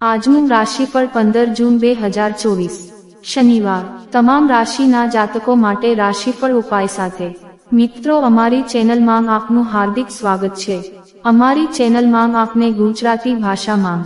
આજનું રાશિફળ પંદર જૂન બે હજાર ચોવીસ. શનિવાર. તમામ રાશિના જાતકો માટે રાશિફળ ઉપાય સાથે. મિત્રો, અમારી ચેનલમાં આપનું હાર્દિક સ્વાગત છે. અમારી ચેનલમાં આપને ગુજરાતી ભાષામાં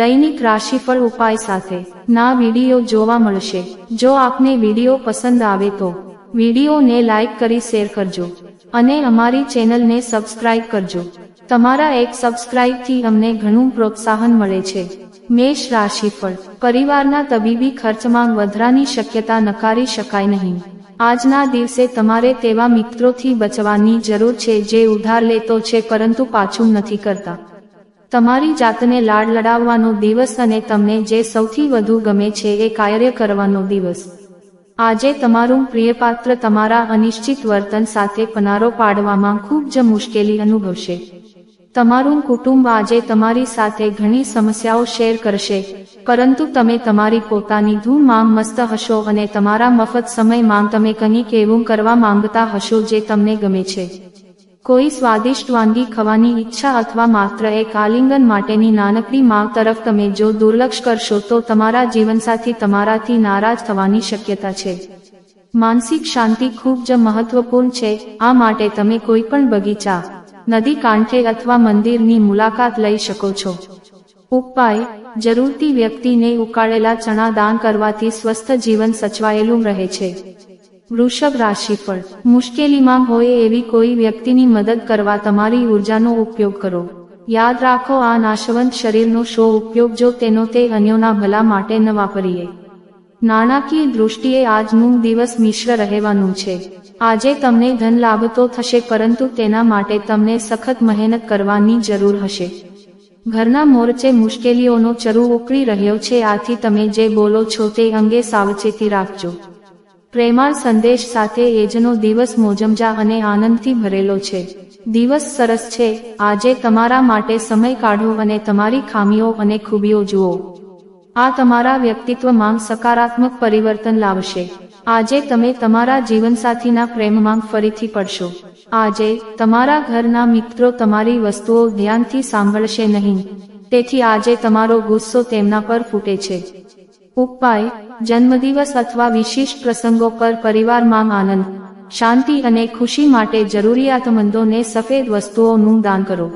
દૈનિક રાશિફળ ઉપાય સાથે ના વીડિયો જોવા મળશે. જો આપને વીડિયો પસંદ આવે તો વિડીયોને લાઇક કરી શેર કરજો અને અમારી ચેનલને સબસ્ક્રાઇબ કરજો. તમારા એક સબસ્ક્રાઇબથી અમને ઘણું પ્રોત્સાહન મળે છે. મેષ રાશિફળ પરિવારના તબીબી ખર્ચમાં વધારાની શક્યતા નકારી શકાય નહીં. આજના દિવસે તમારે તેવા મિત્રોથી બચવાની જરૂર છે જે ઉધાર લેતો છે પરંતુ પાછું નથી કરતા. તમારી જાતને લાડ લડાવવાનો દિવસ અને તમને જે સૌથી વધુ ગમે છે એ કાર્ય કરવાનો દિવસ. આજે તમારું પ્રિયપાત્ર તમારા અનિશ્ચિત વર્તન સાથે પનારો પાડવામાં ખૂબ જ મુશ્કેલી અનુભવશે. તમારું કુટુંબ આજે તમારી સાથે ઘણી સમસ્યાઓ શેર કરશે, પરંતુ તમે તમારી પોતાની ધૂનમાં મસ્ત હશો અને તમારા મફત સમયમાં તમે કંઈક એવું કરવા માંગતા હશો જે તમને ગમે છે. કોઈ સ્વાદિષ્ટ વાનગી ખાવાની ઈચ્છા અથવા માત્ર એક આલિંગન માટેની નાનકડી માંગ તરફ તમે જો દુર્લક્ષ કરશો તો તમારા જીવનસાથી તમારાથી નારાજ થવાની શક્યતા છે. માનસિક શાંતિ ખૂબ જ મહત્વપૂર્ણ છે, આ માટે તમે કોઈ પણ બગીચા નદી કાંઠે અથવા મંદિરની મુલાકાત લઈ શકો છો. ઉપાય, જરૂરતી વ્યક્તિને ઉકાળેલા ચણા દાન કરવાથી સ્વસ્થ જીવન સચવાયેલું રહે છે. વૃષભ રાશિ પર, મુશ્કેલીમાં હોય એવી કોઈ વ્યક્તિની મદદ કરવા તમારી ઉર્જાનો ઉપયોગ કરો. યાદ રાખો આ નાશવંત શરીરનો શો ઉપયોગ જો તેનો તે અન્યોના ભલા માટે ન વાપરીએ. નાણાકીય દૃષ્ટિએ આજનું દિવસ મિશ્ર રહેવાનું છે. આજે તમને ધન લાભ તો થશે, પરંતુ તેના માટે તમને સખત મહેનત કરવાની જરૂર હશે. ઘરના મોરચે મુશ્કેલીઓનો ચરુ ઉકળી રહ્યો છે, આથી તમે જે બોલો છો તે અંગે સાવચેતી રાખજો. પ્રેમાળ સંદેશ સાથે એજનો દિવસ મોજમજા અને આનંદથી ભરેલો છે. દિવસ સરસ છે, આજે તમારા માટે સમય કાઢો અને તમારી ખામીઓ અને ખૂબીઓ જુઓ. આ તમારા વ્યક્તિત્વમાં સકારાત્મક પરિવર્તન લાવશે. આજે તમે તમારા જીવનસાથીના પ્રેમમાં ફરીથી પડશો. આજે તમારા ઘરના મિત્રો તમારી વસ્તુઓ ધ્યાનથી સાંભળશે નહીં. તેથી આજે તમારો ગુસ્સો તેમના પર ફૂટે છે. ઉપાય, જન્મદિવસ અથવા વિશિષ્ટ પ્રસંગો પર પરિવારમાં આનંદ, શાંતિ અને ખુશી માટે જરૂરિયાતમંદોને સફેદ વસ્તુઓનું દાન કરો.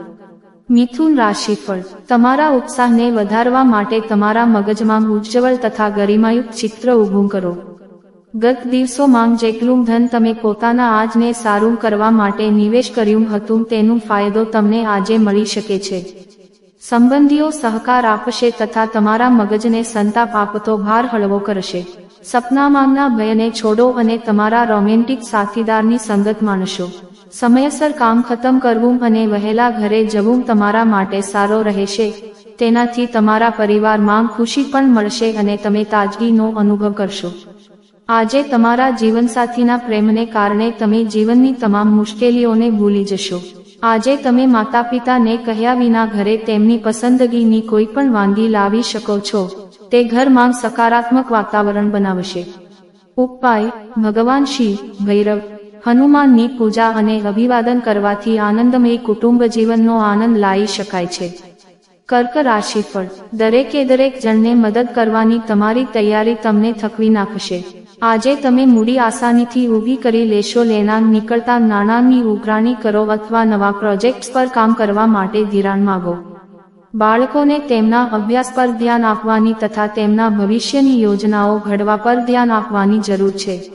મિથુન રાશિફળ, તમારા ઉત્સાહને વધારવા માટે તમારા મગજમાં ઉજ્જવળ તથા ગરિમાયુક્ત ચિત્ર ઊભું કરો. ગત દિવસોમાં જેટલું ધન તમે પોતાના આજને સારું કરવા માટે નિવેશ કર્યું હતું, તેનું ફાયદો તમને આજે મળી શકે છે. સંબંધીઓ સહકાર આપશે તથા તમારા મગજને સંતાપ આપતો ભાર હળવો કરશે. સપનામાંના ભયને છોડો અને તમારા રોમેન્ટિક સાથીદારની સંગત માણશો. સમયસર કામ ખતમ કરવું અને વહેલા ઘરે જવું તમારા માટે સારો રહેશે. તેનાથી તમારા પરિવારમાં ખુશી પણ મળશે અને તમે તાજગીનો અનુભવ કરશો. આજે તમારા જીવનસાથીના પ્રેમને કારણે તમે જીવનની તમામ મુશ્કેલીઓને ભૂલી જશો. આજે તમે માતા પિતાને કહ્યા વિના ઘરે તેમની પસંદગીની કોઈ પણ વાનગી લાવી શકો છો. તે ઘરમાં સકારાત્મક વાતાવરણ બનાવશે. ઉપાય, ભગવાન શિવ ભૈરવ, હનુમાનની પૂજા અને અભિવાદન કરવાથી આનંદમય કુટુંબ જીવનનો આનંદ લાવી શકાય છે. કર્ક રાશિફળ, દરેકે દરેક જણને મદદ કરવાની તમારી તૈયારી તમને થકવી નાખશે. આજે તમે મૂડી આસાનીથી ઊભી કરી લેશો લેનાર નીકળતા નાણાંની ઉઘરાણી કરો અથવા નવા પ્રોજેક્ટ્સ પર કામ કરવા માટે ધિરાણ માગો. બાળકોને તેમના અભ્યાસ પર ધ્યાન આપવાની તથા તેમના ભવિષ્યની યોજનાઓ ઘડવા પર ધ્યાન આપવાની જરૂર છે.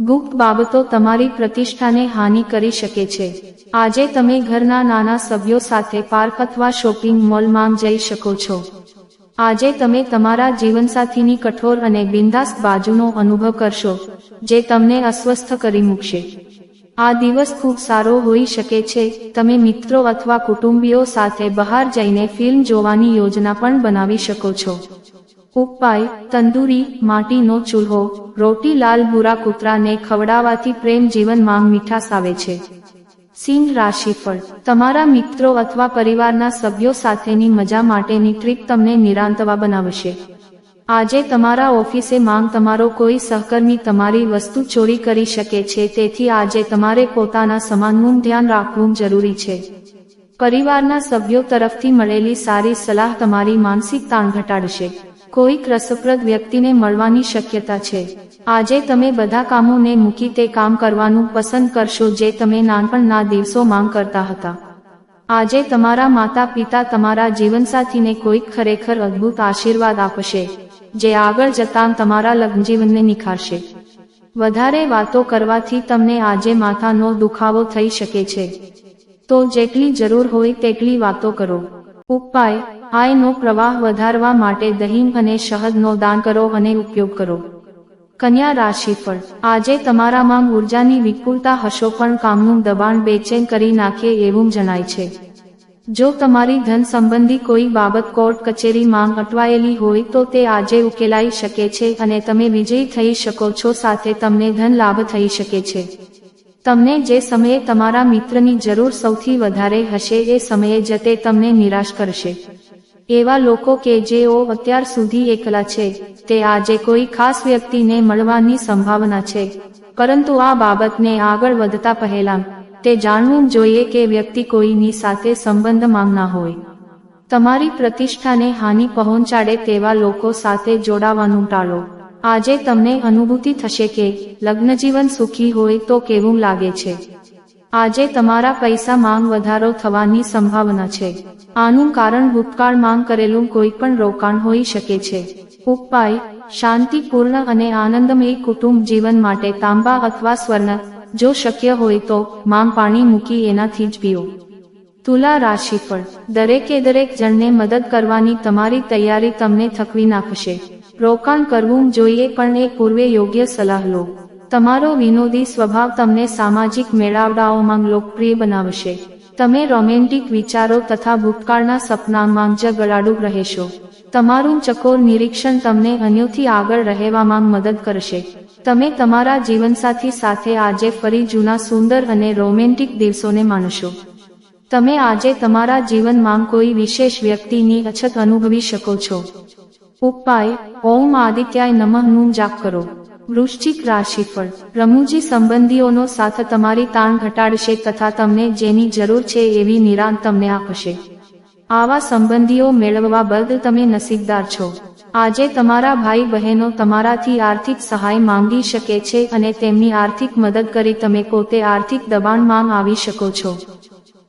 ગુપ્ત બાબતો તમારી પ્રતિષ્ઠાને હાનિ કરી શકે છે. આજે તમે ઘરના નાના સભ્યો સાથે પાર્ક અથવા શોપિંગ મોલમાં જઈ શકો છો. આજે તમે તમારા જીવનસાથીની કઠોર અને બિંદાસ્ત બાજુનો અનુભવ કરશો, જે તમને અસ્વસ્થ કરી મૂકશે. આ દિવસ ખૂબ સારો હોઈ શકે છે, તમે મિત્રો અથવા કુટુંબીઓ સાથે બહાર જઈને ફિલ્મ જોવાની યોજના પણ બનાવી શકો છો. ઉપાય, તંદૂરી, માટીનો ચૂલ્હો, રોટી લાલ ભૂરા કૂતરાને ખવડાવવાથી પ્રેમ જીવનમાં મીઠાસ આવે છે. સિંહ રાશિફળ. તમારા મિત્રો અથવા પરિવારના સભ્યો સાથેની મજા માટેની ટ્રીપ તમને નિરાંતવા બનાવશે. આજે તમારા ઓફિસે માંગ તમારો કોઈ સહકર્મી તમારી વસ્તુ ચોરી કરી શકે છે, તેથી આજે તમારે પોતાના સમાનનું ધ્યાન રાખવું જરૂરી છે. પરિવારના સભ્યો તરફથી મળેલી સારી સલાહ તમારી માનસિક તાણ ઘટાડશે. કોઈક રસપ્રદ વ્યક્તિને મળવાની શક્યતા છે. આજે તમે બધા કામોને મૂકી તે કામ કરવાનું પસંદ કરશો જે તમે નાનપણના દિવસો માંગ કરતા હતા. આજે તમારા માતા પિતા તમારા જીવનસાથીને કોઈક ખરેખર અદ્ભુત આશીર્વાદ આપશે, જે આગળ જતાં તમારા લગ્નજીવનને નિખારશે. વધારે વાતો કરવાથી તમને આજે માથાનો દુખાવો થઈ શકે છે. તો જેટલી જરૂર હોય તેટલી વાતો કરો. ઉપાય, આયનો પ્રવાહ વધારવા માટે દહીં અને શહદનો દાન કરો અને ઉપયોગ કરો. કન્યા રાશિ રાશિફળ. આજે તમારામાં ઉર્જાની વિપુલતા હશો પણ કામનું દબાણ બેચેન કરી નાખે એવું જણાય છે. જો તમારી ધન સંબંધી કોઈ બાબત કોર્ટ કચેરી માંગ અટવાયેલી હોય તો તે આજે ઉકેલાઈ શકે છે અને તમે વિજયી થઈ શકો છો સાથે તમને ધન લાભ થઈ શકે છે. તમને જે સમયે તમારા મિત્રની જરૂર સૌથી વધારે હશે એ સમયે જતે તમને નિરાશ કરશે. એવા લોકો કે જેઓ અત્યાર સુધી એકલા છે, તે આજે કોઈ ખાસ વ્યક્તિને મળવાની સંભાવના છે. પરંતુ આ બાબતને આગળ વધતા પહેલા, તે જાણવું જોઈએ કે વ્યક્તિ કોઈની સાથે સંબંધ માંગના હોય. તમારી પ્રતિષ્ઠાને હાનિ પહોંચાડે તેવા લોકો સાથે જોડાવાનું ટાળો. આજે તમને અનુભૂતિ થશે કે, લગ્નજીવન સુખી હોય તો કેવું લાગે છે? આજે તમારા પૈસા માંગ વધારો થવાની સંભાવના છે. આનું કારણ ભૂતકાળ માંગ કરેલું કોઈ પણ રોકાણ હોઈ શકે છે. ઉપાય, શાંતિપૂર્ણ અને આનંદમય કુટુંબ જીવન માટે તાંબા અથવા સ્વર્ણ, જો શક્ય હોય તો, માંગ પાણી મૂકી એનાથી જ પીઓ. તુલા રાશિ પર દરેકે દરેક જણને મદદ કરવાની તમારી તૈયારી તમને થકવી નાખશે. રોકાણ કરવું જોઈએ પણ એ પૂર્વે યોગ્ય સલાહ લો. તમારો વિનોદી સ્વભાવ તમને સામાજિક મેળાવડાઓમાં લોકપ્રિય બનાવશે. તમે રોમેન્ટિક વિચારો તથા ભૂતકાળના સપનામાં જ ગળાડું રહેશો. તમારું ચકોર નિરીક્ષણ તમને અન્યોથી આગળ રહેવામાં મદદ કરશે. તમે તમારા જીવનસાથી સાથે આજે ફરી જૂના સુંદર અને રોમેન્ટિક દિવસોને માણશો. તમે આજે તમારા જીવનમાં કોઈ વિશેષ વ્યક્તિની અછત અનુભવી શકો છો. ઉપાય, ઓમ આદિત્યાય નમઃનું જાપ કરો. વૃશ્ચિક રાશિફળ. રમૂજી સંબંધીઓનો સાથ તમારી તાણ ઘટાડશે તથા તમને જેની જરૂર છે એવી નિરાંત તમને આપશે. આવા સંબંધીઓ મેળવવા બદલ તમે નસીબદાર છો. આજે તમારા ભાઈ બહેનો તમારાથી આર્થિક સહાય માંગી શકે છે અને તેમની આર્થિક મદદ કરી તમે પોતે આર્થિક દબાણમાં આવી શકો છો.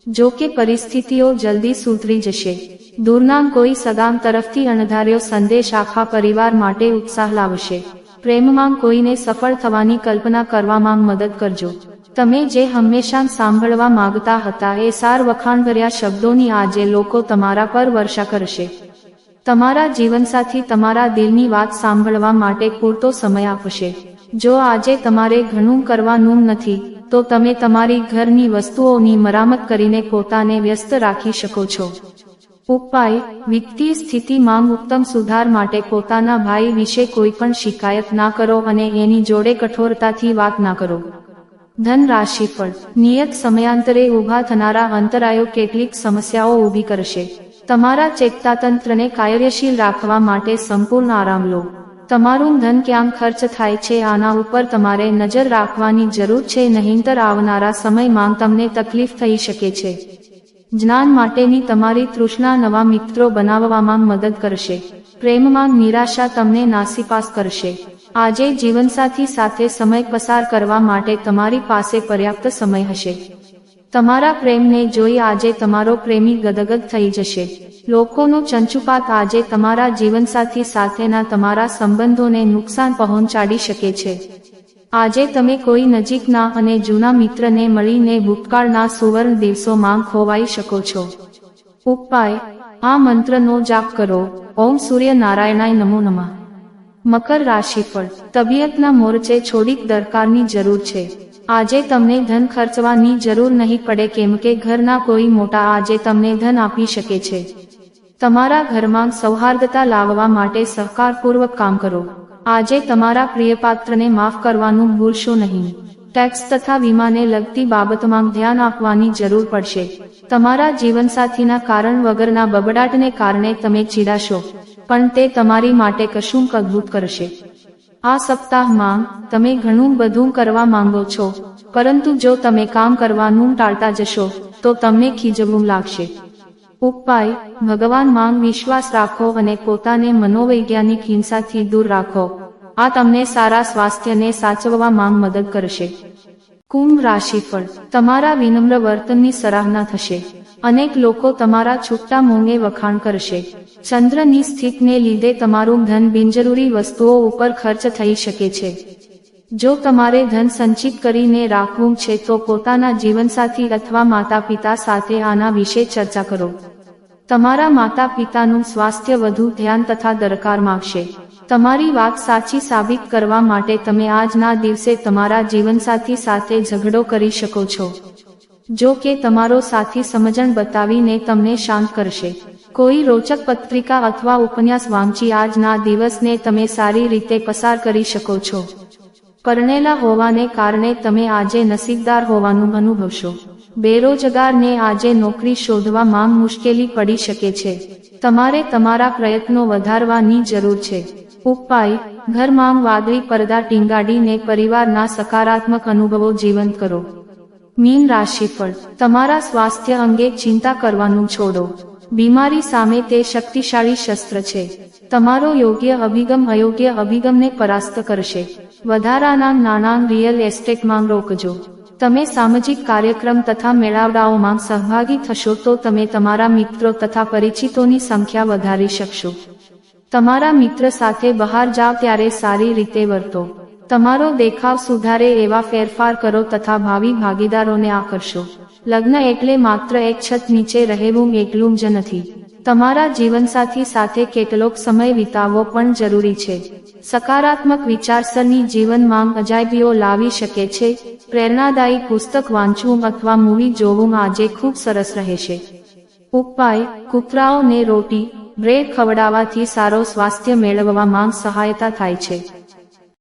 જો કે પરિસ્થિતિઓ જલ્દી સુધરી જશે. દૂરના કોઈ સગામ તરફથી અણધાર્યો સંદેશ આખા પરિવાર માટે ઉત્સાહ લાવશે. પ્રેમમાં કોઈને સફળ થવાની કલ્પના કરવામાં મદદ કરજો. તમે જે હંમેશા સાંભળવા માંગતા હતા એ સાર વખાણભર્યા શબ્દોની આજે લોકો તમારા પર વર્ષા કરશે. તમારા જીવનસાથી તમારા દિલની વાત સાંભળવા માટે પૂરતો સમય આપશે. જો આજે તમારે ઘણું કરવાનું નથી, તો તમે તમારી ઘરની વસ્તુઓની મરામત કરીને પોતાને વ્યસ્ત રાખી શકો છો. ઉપાય, વિત્તીય સ્થિતિમાં ઉત્તમ સુધાર માટે પોતાના ભાઈ વિશે કોઈ પણ શિકાયત ના કરો અને એની જોડે કઠોરતાથી વાત ના કરો. ધન રાશિ પર નિયત સમયાંતરે ઊભા થનારા અંતરાયો કેટલીક સમસ્યાઓ ઊભી કરશે. તમારા ચેતતાતંત્રને કાર્યશીલ રાખવા માટે સંપૂર્ણ આરામ લો. તમારું ધન ક્યાં ખર્ચ થાય છે આના ઉપર તમારે નજર રાખવાની જરૂર છે નહીંતર આવનારા સમયમાં તમને તકલીફ થઈ શકે છે. જ્ઞાન માટેની તમારી તૃષ્ણા નવા મિત્રો બનાવવામાં મદદ કરશે. પ્રેમમાં નિરાશા તમને નાસીપાસ કરશે. આજે જીવનસાથી સાથે સમય પસાર કરવા માટે તમારી પાસે પર્યાપ્ત સમય હશે. તમારા પ્રેમને જોઈ આજે તમારો પ્રેમી ગદગદ થઈ જશે. લોકોનો ચંચુપાત આજે તમારા જીવનસાથી સાથેના તમારા સંબંધોને નુકસાન પહોંચાડી શકે છે. આજે તમે કોઈ નજીકના અને જૂના મિત્રને મળીને ભૂતકાળના સુવર્ણ દિવસોમાં ખોવાઈ શકો છો. ઉપાય, આ મંત્રનો જાપ કરો. ઓમ સૂર્ય નારાયણાય નમો નમઃ. મકર રાશિફળ, તબિયતના મોરચે છોડીક દરકારની જરૂર છે. આજે તમને ધન ખર્ચવાની જરૂર નહીં પડે કેમ કે ઘરના કોઈ મોટા આજે તમને ધન આપી શકે છે. તમારા ઘરમાં સૌહાર્દતા લાવવા માટે સહકારપૂર્વક કામ કરો. આજે તમારા પ્રિયપાત્રને માફ કરવાનું ભૂલશો નહીં. ટેક્સ તથા વીમાને લગતી બાબતમાં ધ્યાન આપવાની જરૂર પડશે. તમારા જીવનસાથીના કારણ વગરના બબડાટને કારણે તમે ચીડાશો, પણ તે તમારી માટે કશું અદભુત કરશે. આ સપ્તાહમાં તમે ઘણું બધું કરવા માંગો છો, પરંતુ જો તમે કામ કરવાનું ટાળતા જશો, તો તમને ખીજવું લાગશે. ઉપાય ભગવાનમાં વિશ્વાસ રાખો અને પોતાને મનોવૈજ્ઞાનિક હિંસાથી દૂર રાખો. આ તમને સારા સ્વાસ્થ્યને સાચવવામાં મદદ કરશે. કુંભ રાશિફળ. તમારા વિનમ્ર વર્તનની સરાહના થશે. અનેક લોકો તમારા છૂટા મોંગે વખાણ કરશે. ચંદ્રની સ્થિતિને લીધે તમારું ધન બિનજરૂરી વસ્તુઓ ઉપર ખર્ચ થઈ શકે છે. જો તમારે ધન સંચિત કરીને રાખવું છે તો પોતાના જીવનસાથી અથવા માતા પિતા સાથે આના વિશે ચર્ચા કરો. તમારા માતા પિતાનું સ્વાસ્થ્ય વધુ ધ્યાન તથા દરકાર માગશે. તમારી વાત સાચી સાબિત કરવા માટે તમે આજના દિવસે તમારા જીવનસાથી સાથે ઝઘડો કરી શકો છો. જો કે તમારો સાથી સમજણ બતાવીને તમને શાંત કરશે. કોઈ રોચક પત્રિકા અથવા ઉપન્યાસ વાંચી આજના દિવસને તમે સારી રીતે પસાર કરી શકો છો. પરણેલા હોવાને કારણે તમે આજે નસીબદાર હોવાનું અનુભવશો. બેરોજગારને આજે નોકરી શોધવામાં મુશ્કેલી પડી શકે છે. તમારે તમારા પ્રયત્નો વધારવાની જરૂર છે. ઉપાય ઘરમાં વાદળી પરદા ટીંગાડીને પરિવારના સકારાત્મક અનુભવો જીવંત કરો. મીન રાશિફળ, તમારા સ્વાસ્થ્ય અંગે ચિંતા કરવાનું છોડો. બીમારી સામે તે શક્તિશાળી શસ્ત્ર છે. તમારો યોગ્ય અભિગમ અયોગ્ય અભિગમને પરાસ્ત કરશે. વધારાના નાણાં રિયલ એસ્ટેટમાં રોકજો. તમે સામાજિક કાર્યક્રમ તથા મેળાવડાઓમાં સહભાગી થશો તો તમે તમારા મિત્રો તથા પરિચિતોની સંખ્યા વધારી શકશો. તમારા મિત્ર સાથે બહાર જાવ ત્યારે સારી રીતે વર્તો. તમારો દેખાવ સુધારે એવા ફેરફાર કરો તથા ભાવિ ભાગીદારોને આકર્ષો. લગ્ન એટલે માત્ર એક છત નીચે રહેવું એકલું જ નથી. તમારા જીવનસાથી સાથે કેટલોક સમય વિતાવવો પણ જરૂરી છે. સકારાત્મક વિચારસરણી જીવનમાં અજાયબીઓ લાવી શકે છે. પ્રેરણાદાયી પુસ્તક વાંચવું અથવા મૂવી જોવું આજે ખૂબ સરસ રહેશે. ઉપાય, કૂતરાઓને રોટી, બ્રેડ ખવડાવવાથી સારો સ્વાસ્થ્ય મેળવવામાં સહાયતા થાય છે.